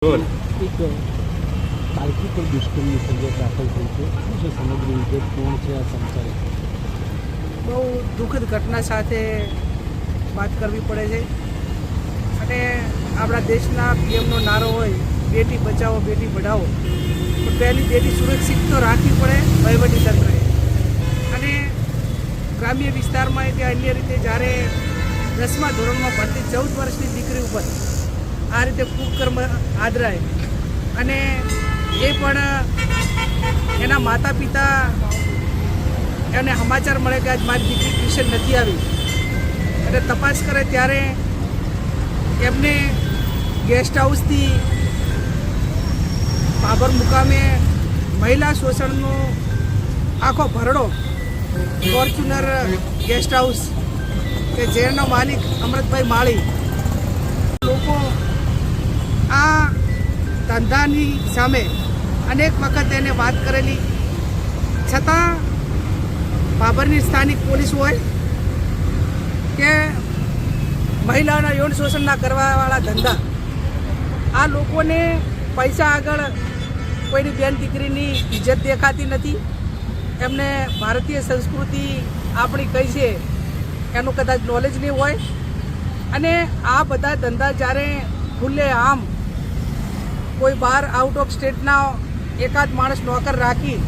એક બાળકી દુષ્કર્મની ફરિયાદ દાખલ થઈ છે. શું છે સમગ્ર વિગત કોણ છે આ બહુ દુઃખદ ઘટના સાથે વાત કરવી પડે છે. અને આપણા દેશના પીએમનો નારો હોય બેટી બચાવો બેટી પઢાવો તો પહેલી બેટી સુરક્ષિત તો રાખવી પડે વહીવટી તંત્રએ. અને ગ્રામ્ય વિસ્તારમાં કે અન્ય રીતે જ્યારે દસમા ધોરણમાં ભણતી ચૌદ વર્ષની દીકરી ઉપર આ રીતે કુકર્મ આદરાય. અને એ પણ, એના માતા પિતા એને સમાચાર મળે કે આજ મારી દીકરી ટ્યુશન નથી આવી. એટલે તપાસ કરે ત્યારે એમને ગેસ્ટ હાઉસથી બાબર મુકામે મહિલા શોષણનો આખો ભરડો ફોર્ચ્યુનર ગેસ્ટ હાઉસ કે જેનો માલિક અમૃતભાઈ માળી. લોકો આ ધંધાની સામે અનેક વખત એને વાત કરેલી. છતાં બાબરની સ્થાનિક પોલીસ હોય કે મહિલાઓના યૌન શોષણના કરવાવાળા ધંધા, આ લોકોને પૈસા આગળ કોઈની બેન દીકરીની ઇજ્જત દેખાતી નથી. એમને ભારતીય સંસ્કૃતિ આપણી કઈ છે એનું કદાચ નોલેજ નહીં હોય. અને આ બધા ધંધા જ્યારે ખુલ્લે આમ કોઈ બહાર આઉટ ઓફ સ્ટેટના એકાદ માણસ નોકર રાખી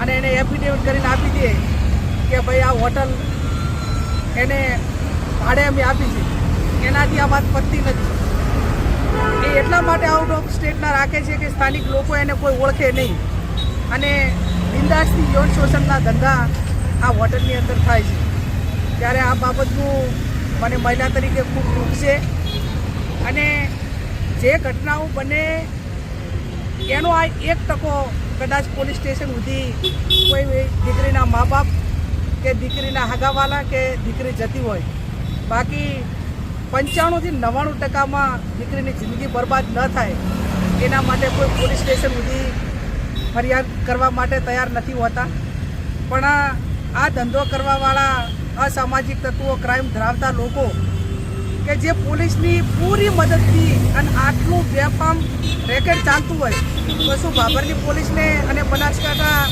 અને એને એફિડેવિટ કરીને આપી દે કે ભાઈ આ હોટલ એને ભાડે અમે આપી છે. એનાથી આ વાત પતતી નથી. એ એટલા માટે આઉટ ઓફ સ્ટેટના રાખે છે કે સ્થાનિક લોકો એને કોઈ ઓળખે નહીં. અને બિંદાસથી યૌન શોષણના ધંધા આ હોટલની અંદર થાય છે. ત્યારે આ બાબતનું મને મહિલા તરીકે ખૂબ દુઃખ છે. અને જે ઘટનાઓ બને એનો આ એક ટકો કદાચ પોલીસ સ્ટેશન સુધી કોઈ દીકરીના મા બાપ કે દીકરીના હગાવાલા કે દીકરી જતી હોય. બાકી પંચાણુંથી નવ્વાણું ટકામાં દીકરીની જિંદગી બરબાદ ન થાય, એના માટે કોઈ પોલીસ સ્ટેશન સુધી ફરિયાદ કરવા માટે તૈયાર નથી હોતા. પણ આ ધંધો કરવાવાળા અસામાજિક તત્વો, ક્રાઇમ ધરાવતા લોકો કે જે પોલીસની પૂરી મદદથી અને આટલું બેફામ રેકેટ ચાલતું હોય, તો શું બાબરની પોલીસને અને બનાસકાંઠા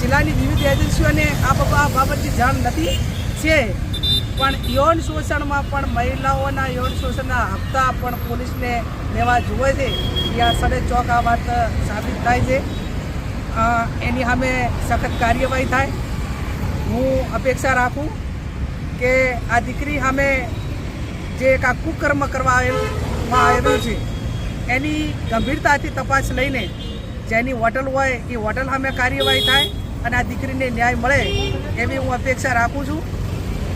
જિલ્લાની વિવિધ એજન્સીઓને આ આ બાબતની જાણ નથી? છે. પણ યૌન શોષણમાં પણ મહિલાઓના યૌન શોષણના હપ્તા પણ પોલીસને લેવા જુએ છે. ત્યાં સડે ચોક આ વાત સાબિત થાય છે. એની સામે સખત કાર્યવાહી થાય. હું અપેક્ષા રાખું કે આ દીકરી સામે જે એક આ કુકર્મ કરવા આવેલમાં આવેલું છે, એની ગંભીરતાથી તપાસ લઈને જેની હોટલ હોય એ હોટલ સામે કાર્યવાહી થાય અને આ દીકરીને ન્યાય મળે એવી હું અપેક્ષા રાખું છું.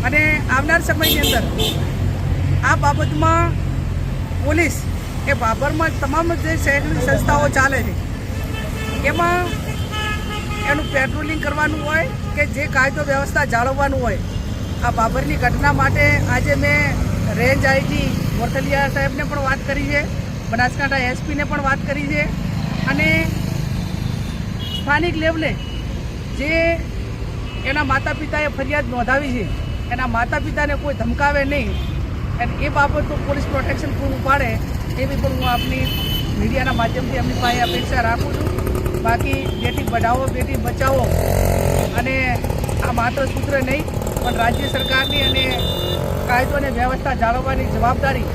અને આવનાર સમયની અંદર આ બાબતમાં પોલીસ એ બાબરમાં તમામ જે શહેરની સંસ્થાઓ ચાલે છે, એમાં એનું પેટ્રોલિંગ કરવાનું હોય કે જે કાયદો વ્યવસ્થા જાળવવાનું હોય, આ બાબરની ઘટના માટે આજે મેં રેન્જ આઈજી મોરથલિયા સાહેબને પણ વાત કરી છે, બનાસકાંઠા એસપીને પણ વાત કરી છે અને સ્થાનિક લેવલે જે એના માતા પિતાએ ફરિયાદ નોંધાવી છે, એના માતા પિતાને કોઈ ધમકાવે નહીં અને એ બાબતનું પોલીસ પ્રોટેક્શન પૂરું પાડે એવી પણ હું આપની મીડિયાના માધ્યમથી એમની પાસે અપેક્ષા રાખું છું. બાકી બેટી બઢાવો, બેટી બચાવો અને આ માત્ર સૂત્ર નહીં, પણ રાજ્ય સરકારની અને કાયદો અને વ્યવસ્થા જાળવવાની જવાબદારી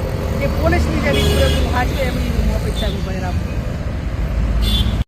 એ પોલીસની જેની પૂરેપૂરું હાજરી એમની હું અપેક્ષા હું રાખું